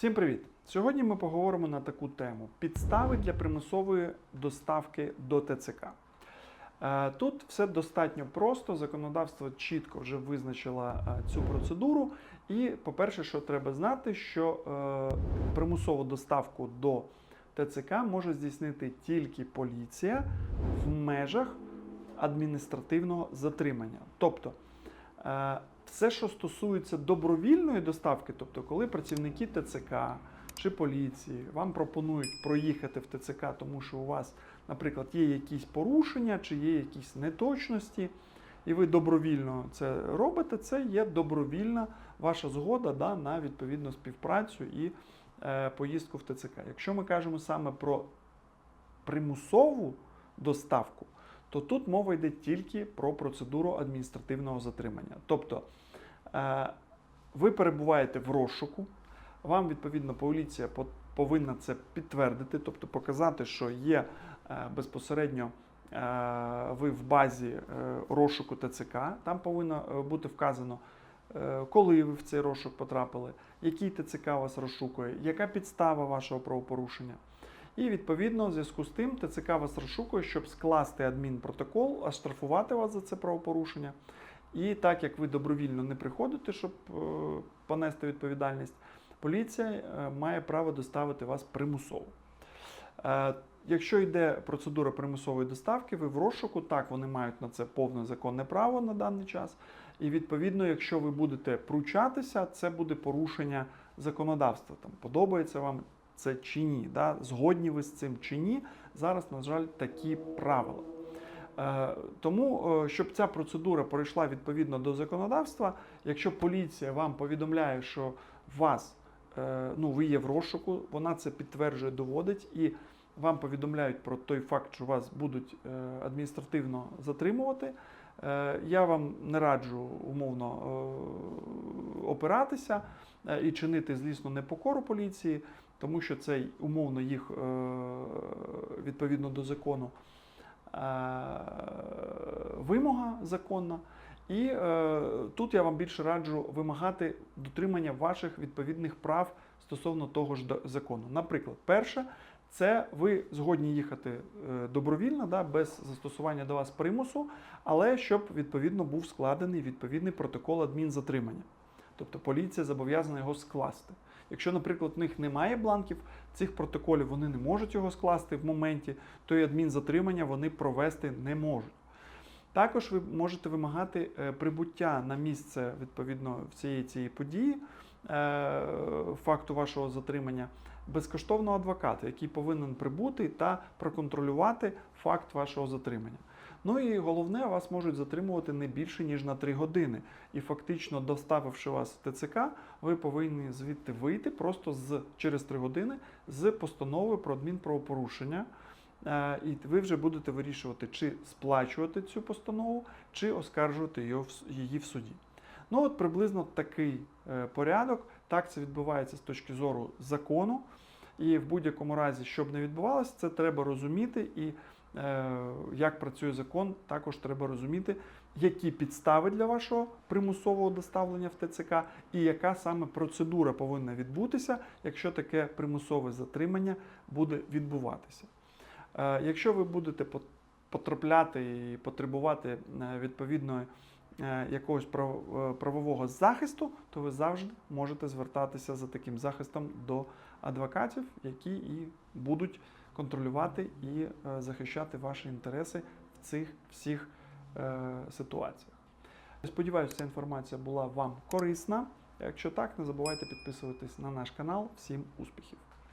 Всім привіт! Сьогодні ми поговоримо на таку тему: підстави для примусової доставки до ТЦК. Е, Тут все достатньо просто. Законодавство чітко вже визначило е, цю процедуру. І, по-перше, що треба знати, що е, примусову доставку до ТЦК може здійснити тільки поліція в межах адміністративного затримання. Тобто, все, що стосується добровільної доставки, тобто, коли працівники ТЦК чи поліції вам пропонують проїхати в ТЦК, тому що у вас, наприклад, є якісь порушення чи є якісь неточності, і ви добровільно це робите, це є добровільна ваша згода да, на відповідну співпрацю і е, поїздку в ТЦК. Якщо ми кажемо саме про примусову доставку, то тут мова йде тільки про процедуру адміністративного затримання. Тобто ви перебуваєте в розшуку, вам відповідно поліція повинна це підтвердити, тобто показати, що є е, безпосередньо е, ви в базі е, розшуку ТЦК. Там повинно е, бути вказано, е, коли ви в цей розшук потрапили, який ТЦК вас розшукує, яка підстава вашого правопорушення. І відповідно, в зв'язку з тим ТЦК вас розшукує, щоб скласти адмінпротокол, оштрафувати вас за це правопорушення. І так як ви добровільно не приходите, щоб е, понести відповідальність, поліція е, має право доставити вас примусово. Е, Якщо йде процедура примусової доставки, ви в розшуку, так вони мають на це повне законне право на даний час. І відповідно, якщо ви будете пручатися, це буде порушення законодавства. Там подобається вам це чи ні, да? згодні ви з цим чи ні. Зараз, на жаль, такі правила. Е, Тому, е, щоб ця процедура пройшла відповідно до законодавства, якщо поліція вам повідомляє, що вас е, ну, ви є в розшуку, вона це підтверджує, доводить і вам повідомляють про той факт, що вас будуть адміністративно затримувати. Я вам не раджу умовно опиратися і чинити, звісно, непокору поліції, тому що це умовно їх відповідно до закону вимога законна. І е, тут я вам більше раджу вимагати дотримання ваших відповідних прав стосовно того ж закону. Наприклад, перше, це ви згодні їхати е, добровільно, да, без застосування до вас примусу, але щоб відповідно був складений відповідний протокол адмінзатримання. Тобто поліція зобов'язана його скласти. Якщо, наприклад, в них немає бланків цих протоколів, вони не можуть його скласти в моменті, то і адмінзатримання вони провести не можуть. Також ви можете вимагати е, прибуття на місце відповідно всієї цієї події, е, факту вашого затримання, безкоштовного адвоката, який повинен прибути та проконтролювати факт вашого затримання. Ну і головне, вас можуть затримувати не більше ніж на 3 години. І фактично, доставивши вас в ТЦК, ви повинні звідти вийти просто з через 3 години з постановою про адмінправопорушення. Е, І ви вже будете вирішувати, чи сплачувати цю постанову, чи оскаржувати її в суді. Ну от приблизно такий е, порядок. Так це відбувається з точки зору закону. І в будь-якому разі, щоб не відбувалося, це треба розуміти. І як працює закон, також треба розуміти, які підстави для вашого примусового доставлення в ТЦК, і яка саме процедура повинна відбутися, якщо таке примусове затримання буде відбуватися. Е, Якщо ви будете пот- потрапляти і потребувати е, відповідної е, якогось прав- е, правового захисту, то ви завжди можете звертатися за таким захистом до адвокатів, які і будуть контролювати і е, захищати ваші інтереси в цих всіх е, ситуаціях. Сподіваюся, ця інформація була вам корисна. Якщо так, не забувайте підписуватись на наш канал. Всім успіхів!